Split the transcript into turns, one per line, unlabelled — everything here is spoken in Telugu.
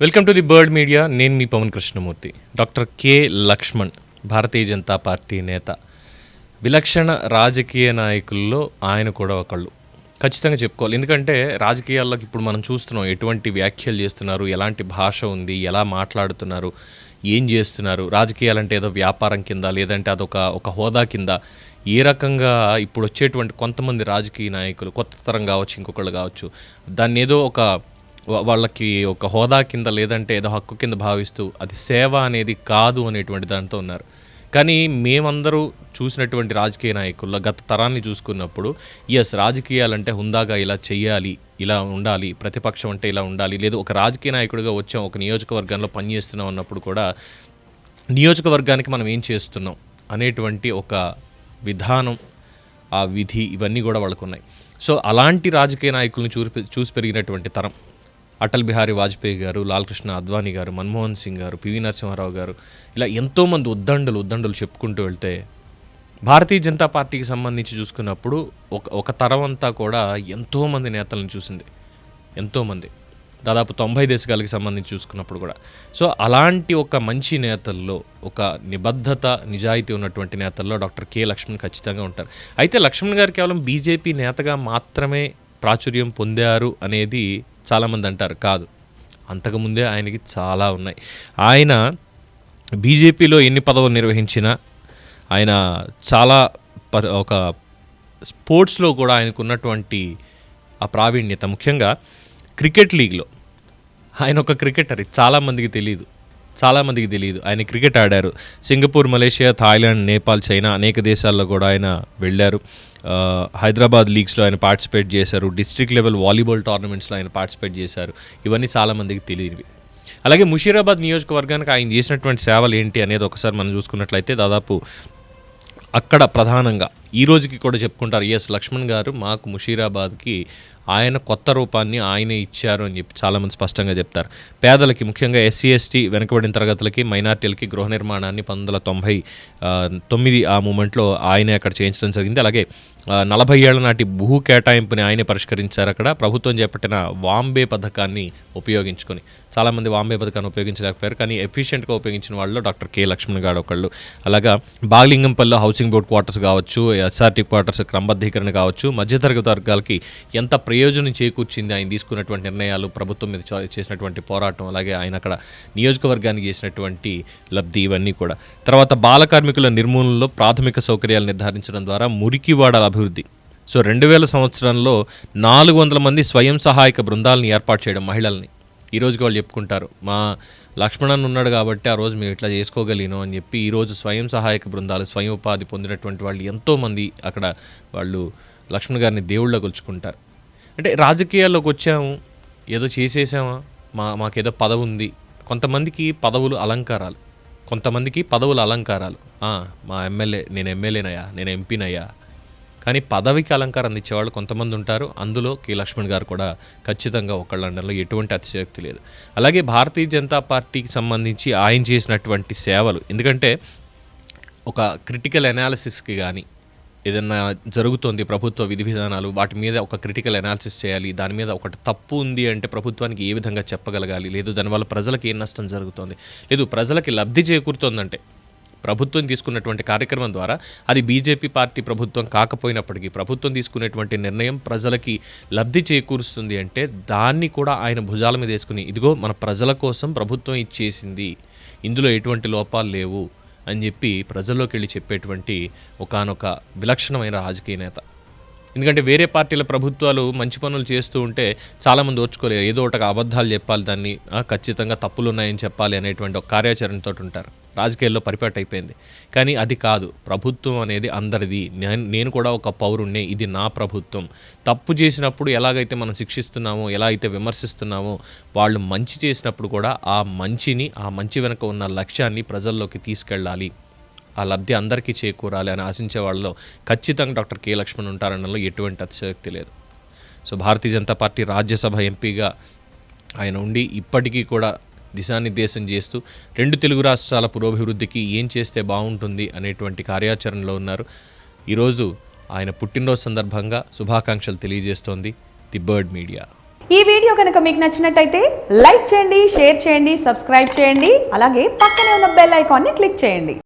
Welcome to the Bird Media. నేను మీ Pavan Krishnamurthy. Doctor K Laxman Bharatiya Janata Party నేత. విలక్షణ రాజకీయ నాయకుల్లో ఆయన కూడా ఒకళ్ళు. ఖచ్చితంగా చెప్పుకోవాలి. ఎందుకంటే రాజకీయాల్లోకి ఇప్పుడు మనం చూస్తున్నాం ఎటువంటి వ్యాఖ్యలు చేస్తున్నారు ఎలాంటి భాష ఉంది ఎలా మాట్లాడుతున్నారు ఏం చేస్తున్నారు రాజకీయాలంటే ఏదో వ్యాపారం కింద లేదంటే అదొక ఒక హోదా కింద. ఏ రకంగా ఇప్పుడు వచ్చేటువంటి కొంతమంది రాజకీయ నాయకులు కొత్త తరం కావచ్చు ఇంకొకళ్ళు కావచ్చు దాన్ని ఏదో ఒక వాళ్ళకి ఒక హోదా కింద లేదంటే ఏదో హక్కు కింద భావిస్తూ అది సేవ అనేది కాదు అనేటువంటి దాంతో ఉన్నారు. కానీ మేమందరూ చూసినటువంటి రాజకీయ నాయకుల్లో గత తరాన్ని చూసుకున్నప్పుడు ఎస్ రాజకీయాలంటే హుందాగా ఇలా చేయాలి ఇలా ఉండాలి ప్రతిపక్షం అంటే ఇలా ఉండాలి లేదు ఒక రాజకీయ నాయకుడిగా వచ్చాం ఒక నియోజకవర్గంలో పనిచేస్తున్నాం అన్నప్పుడు కూడా నియోజకవర్గానికి మనం ఏం చేస్తున్నాం అనేటువంటి ఒక విధానం ఆ విధి ఇవన్నీ కూడా వాళ్ళకున్నాయి. సో అలాంటి రాజకీయ నాయకులను చూసి చూసి పెరిగినటువంటి తరం అటల్ బిహారీ వాజ్పేయి గారు లాల్కృష్ణ అద్వానీ గారు మన్మోహన్ సింగ్ గారు పివి నరసింహారావు గారు ఇలా ఎంతోమంది ఉద్దండులు ఉద్దండులు చెప్పుకుంటూ వెళ్తే భారతీయ జనతా పార్టీకి సంబంధించి చూసుకున్నప్పుడు ఒక ఒక తరం అంతా కూడా ఎంతోమంది నేతలను చూసింది. ఎంతోమంది దాదాపు తొంభై దేశాలకు సంబంధించి చూసుకున్నప్పుడు కూడా. సో అలాంటి ఒక మంచి నేతల్లో ఒక నిబద్ధత నిజాయితీ ఉన్నటువంటి నేతల్లో డాక్టర్ కె లక్ష్మణ్ ఖచ్చితంగా ఉంటారు. అయితే లక్ష్మణ్ గారు కేవలం బీజేపీ నేతగా మాత్రమే ప్రాచుర్యం పొందారు అనేది చాలామంది అంటారు కాదు. అంతకుముందే ఆయనకి చాలా ఉన్నాయి. ఆయన బీజేపీలో ఎన్ని పదవులు నిర్వహించినా ఆయన చాలా ఒక స్పోర్ట్స్లో కూడా ఆయనకు ఉన్నటువంటి ఆ ప్రావీణ్యత. ముఖ్యంగా క్రికెట్ లీగ్లో. ఆయన ఒక క్రికెటర్ చాలామందికి తెలియదు చాలామందికి తెలియదు. ఆయన క్రికెట్ ఆడారు. Singapore Malaysia Thailand Nepal China అనేక దేశాల్లో కూడా ఆయన వెళ్ళారు. హైదరాబాద్ లీగ్స్లో ఆయన పార్టిసిపేట్ చేశారు. డిస్ట్రిక్ట్ లెవెల్ వాలీబాల్ టోర్నమెంట్స్లో ఆయన పార్టిసిపేట్ చేశారు. ఇవన్నీ చాలామందికి తెలియనివి. అలాగే ముషీరాబాద్ నియోజకవర్గానికి ఆయన చేసినటువంటి సేవలు ఏంటి అనేది ఒకసారి మనం చూసుకున్నట్లయితే దాదాపు అక్కడ ప్రధానంగా ఈ రోజుకి కూడా చెప్పుకుంటారు ఎస్ లక్ష్మణ్ గారు మాకు ముషీరాబాద్కి ఆయన కొత్త రూపాన్ని ఆయనే ఇచ్చారు అని చెప్పి చాలామంది స్పష్టంగా చెప్తారు. పేదలకి ముఖ్యంగా ఎస్సీ ఎస్టీ వెనుకబడిన తరగతులకి మైనార్టీలకి గృహ నిర్మాణాన్ని పంతొమ్మిది వందల తొంభై తొమ్మిది ఆ మూమెంట్లో ఆయనే అక్కడ చేయించడం జరిగింది. అలాగే నలభై ఏళ్ళ నాటి భూ కేటాయింపుని ఆయనే పరిష్కరించారు అక్కడ. ప్రభుత్వం చేపట్టిన వాంబే పథకాన్ని ఉపయోగించుకొని చాలామంది వాంబే పథకాన్ని ఉపయోగించలేకపోయారు కానీ ఎఫిషియెంట్గా ఉపయోగించిన వాళ్ళు డాక్టర్ కె లక్ష్మణ్ గారు ఒకళ్ళు. అలాగా బాగలింగంపల్లిలో హౌసింగ్ బోర్డ్ క్వార్టర్స్ కావచ్చు ఎస్ఆర్టీ క్వార్టర్స్ క్రమబద్ధీకరణ కావచ్చు. మధ్యతరగతి వర్గాలకి ఎంత ప్రయోజనం చేకూర్చింది ఆయన తీసుకున్నటువంటి నిర్ణయాలు ప్రభుత్వం మీద చేసినటువంటి పోరాటం అలాగే ఆయన అక్కడ నియోజకవర్గానికి చేసినటువంటి లబ్ధి ఇవన్నీ కూడా. తర్వాత బాల కార్మికుల నిర్మూలనలో ప్రాథమిక సౌకర్యాలు నిర్ధారించడం ద్వారా మురికివాడల అభివృద్ధి. సో రెండు వేల సంవత్సరంలో నాలుగు వందల మంది స్వయం సహాయక బృందాలను ఏర్పాటు చేయడం మహిళల్ని. ఈరోజుకి వాళ్ళు చెప్పుకుంటారు మా లక్ష్మణన్ ఉన్నాడు కాబట్టి ఆ రోజు మేము ఇట్లా చేసుకోగలిగినాం అని చెప్పి ఈరోజు స్వయం సహాయక బృందాలు స్వయం ఉపాధి పొందినటువంటి వాళ్ళు ఎంతోమంది అక్కడ వాళ్ళు లక్ష్మణ్ గారిని దేవుళ్ళ కొలుచుకుంటారు. అంటే రాజకీయాల్లోకి వచ్చాము ఏదో చేసేసామా? మా మాకేదో పదవి ఉంది. కొంతమందికి పదవులు అలంకారాలు కొంతమందికి పదవులు అలంకారాలు. మా ఎమ్మెల్యే నేను ఎమ్మెల్యేనయ్యా నేను ఎంపీనయ్యా కానీ పదవికి అలంకారం ఇచ్చేవాళ్ళు కొంతమంది ఉంటారు. అందులో కె. లక్ష్మణ్ గారు కూడా ఖచ్చితంగా ఒకళ్ళ ఎటువంటి అతిశయోక్తి లేదు. అలాగే భారతీయ జనతా పార్టీకి సంబంధించి ఆయన చేసినటువంటి సేవలు ఎందుకంటే ఒక క్రిటికల్ అనాలిసిస్కి కానీ ఏదైనా జరుగుతోంది ప్రభుత్వ విధి విధానాలు వాటి మీద ఒక క్రిటికల్ అనాలిసిస్ చేయాలి దాని మీద ఒకటి తప్పు ఉంది అంటే ప్రభుత్వానికి ఏ విధంగా చెప్పగలగాలి లేదు దానివల్ల ప్రజలకు ఏం నష్టం జరుగుతోంది లేదు ప్రజలకి లబ్ధి చేకూరుతోందంటే ప్రభుత్వం తీసుకున్నటువంటి కార్యక్రమం ద్వారా అది బీజేపీ పార్టీ ప్రభుత్వం కాకపోయినప్పటికీ ప్రభుత్వం తీసుకునేటువంటి నిర్ణయం ప్రజలకి లబ్ధి చేకూరుస్తుంది అంటే దాన్ని కూడా ఆయన భుజాల మీద వేసుకుని ఇదిగో మన ప్రజల కోసం ప్రభుత్వం ఇచ్చేసింది ఇందులో ఎటువంటి లోపాలు లేవు అని చెప్పి ప్రజల్లోకి వెళ్ళి చెప్పేటువంటి ఒకానొక విలక్షణమైన రాజకీయ నేత. ఎందుకంటే వేరే పార్టీల ప్రభుత్వాలు మంచి పనులు చేస్తూ ఉంటే చాలామంది ఓర్చుకోలేరు. ఏదో ఒకటి అబద్ధాలు చెప్పాలి దాన్ని ఖచ్చితంగా తప్పులు ఉన్నాయని చెప్పాలి అనేటువంటి ఒక కార్యాచరణతో ఉంటారు రాజకీయాల్లో పరిపాటు అయిపోయింది. కానీ అది కాదు. ప్రభుత్వం అనేది అందరిది. నేను నేను కూడా ఒక పౌరుణ్ణే. ఇది నా ప్రభుత్వం. తప్పు చేసినప్పుడు ఎలాగైతే మనం శిక్షిస్తున్నామో ఎలా అయితే విమర్శిస్తున్నామో వాళ్ళు మంచి చేసినప్పుడు కూడా ఆ మంచిని ఆ మంచి వెనుక ఉన్న లక్ష్యాన్ని ప్రజల్లోకి తీసుకెళ్ళాలి. ఆ లబ్ధి అందరికీ చేకూరాలి అని ఆశించే వాళ్ళలో ఖచ్చితంగా డాక్టర్ కె లక్ష్మణ్ ఉంటారనడంలో ఎటువంటి అతిశయోక్తి లేదు. సో భారతీయ జనతా పార్టీ రాజ్యసభ ఎంపీగా ఆయన ఉండి ఇప్పటికీ కూడా దిశానిర్దేశం చేస్తూ రెండు తెలుగు రాష్ట్రాల పురోభివృద్ధికి ఏం చేస్తే బాగుంటుంది అనేటువంటి కార్యాచరణలో ఉన్నారు. ఈరోజు ఆయన పుట్టినరోజు సందర్భంగా శుభాకాంక్షలు తెలియజేస్తోంది ది బర్డ్ మీడియా.
ఈ వీడియో కనుక మీకు నచ్చినట్టయితే లైక్ చేయండి షేర్ చేయండి సబ్స్క్రైబ్ చేయండి అలాగే పక్కనే ఉన్న బెల్ ఐకాన్ని క్లిక్ చేయండి.